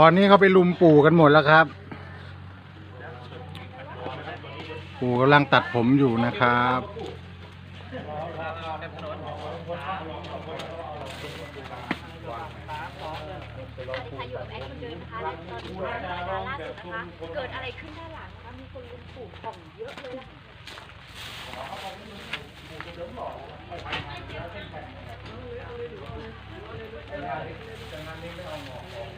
ตอนนี้เขาไปลุมปู่กันหมดแล้วครับ ปู่กำลังตัดผมอยู่นะครับถ่ายอยู่กับแอดคนเดินนะคะและตอนนี้รายการล่าสุดนะคะ เกิดอะไรขึ้นด้านหลังนะคะ มีคนลุมปลูกของเยอะเลยนะคะ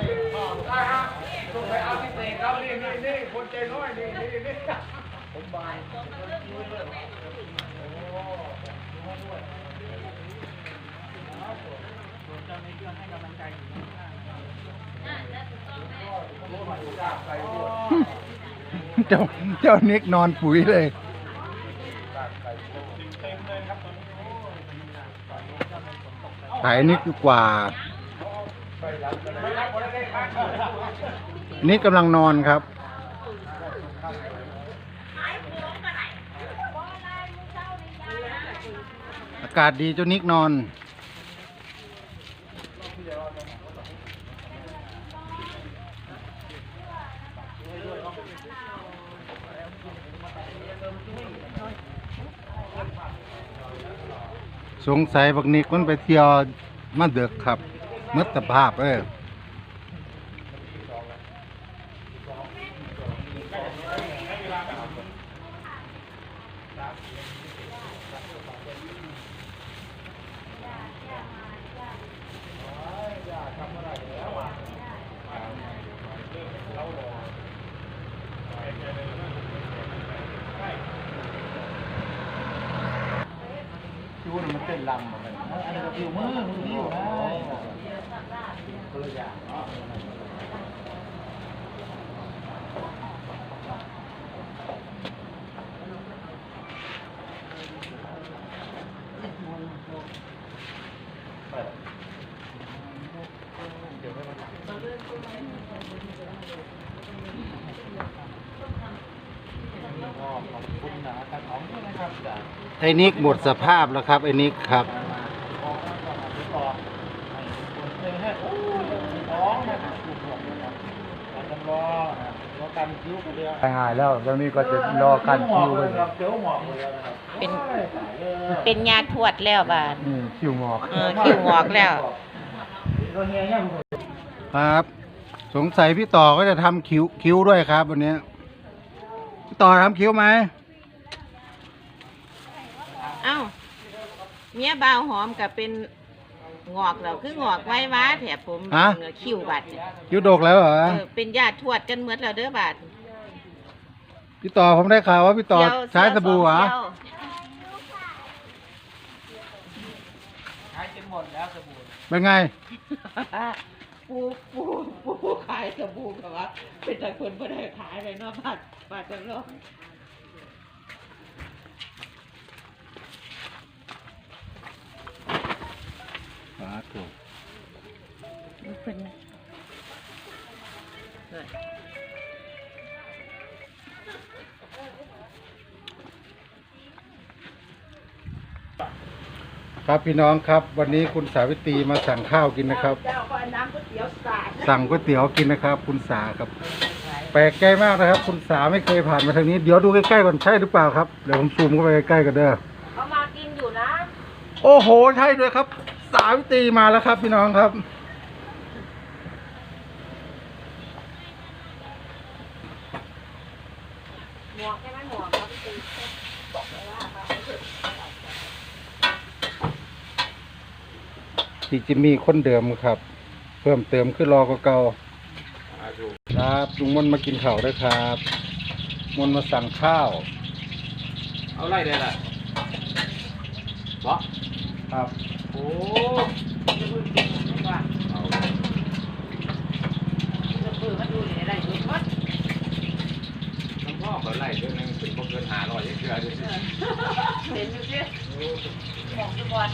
เจ้าเจ้านิกนอนปุ๋ยเลยถ่ายนิกดีกว่า นิกกำลังนอนครับากาศดีจ้านิกนอน สงสัยบักนิกมันไปเที่ยวมาเดือกครับมัดสภาพเอ้ ยคิวมันเต้นลำมันอันนี้ก็คิวมือมือคิวนะคนละอย่างเนาะไอ้นิกหมดสภาพแล้วครับไอ้นิกครับหายแล้วตอนนี้ก็จะรอกันคิวเลยเป็น เป็นยาทวดแล้วบาดนี่คิวงอกเออคิวงอกแล้ว ครับ สงสัยพี่ต่อก็จะทำคิ้วคิ้วด้วยครับวันนี้พี่ ต่อทำคิ้วไหมเอ้าเมียบ่าวหอมกับเป็นงอกแล้วคืองอกไว้ว้าแถบผมเนื้อคิ้วบาดเนี่ยคิ้วดกแล้วเหรอเออเป็นญาติทวดกันหมดแล้วเด้อบาดพี่ต่อผมได้ข่าวว่าพี่ต่อเดี๋ยวใช้สบู่เหรอเดี๋ยวเป็นไง ปูปูปูขายสบู่กับว่า เป็นแต่คนไม่ได้ขายเลยเนาะบาดบาดจังเนาถูกเป็นไง ครับพี่น้องครับ วันนี้คุณสาวิตรีมาสั่งข้าวกินนะครับสั่งก๋วยเตี๋ยวกินนะครับ คุณสาครับ แปลกใจมากนะครับ คุณสาไม่เคยผ่านมาทางนี้เดี๋ยวดูใกล้ๆก่อนใช่หรือเปล่าครับเดี๋ยวผมซูมเข้าไปใกล้ๆกันเด้อเขามากินอยู่นะโอ้โหใช่ด้วยครับ สาวิตรีมาแล้วครับ พี่น้องครับ หมวกใช่ไหมหมวกครับพี่ตี ที่จะมีคนเดิมครับ เพิ่มเติมคือรอก่าเก่าครับลุงมนมากินข้าวด้วยครับ มนมาสั่งข้าว เอาไรได้ล่ะบอครับ โอ้พ่อก็ไล่เดือนนึงถึพวเกินหาร้อยเชื่อดูเห็นดูสิของทุกวัน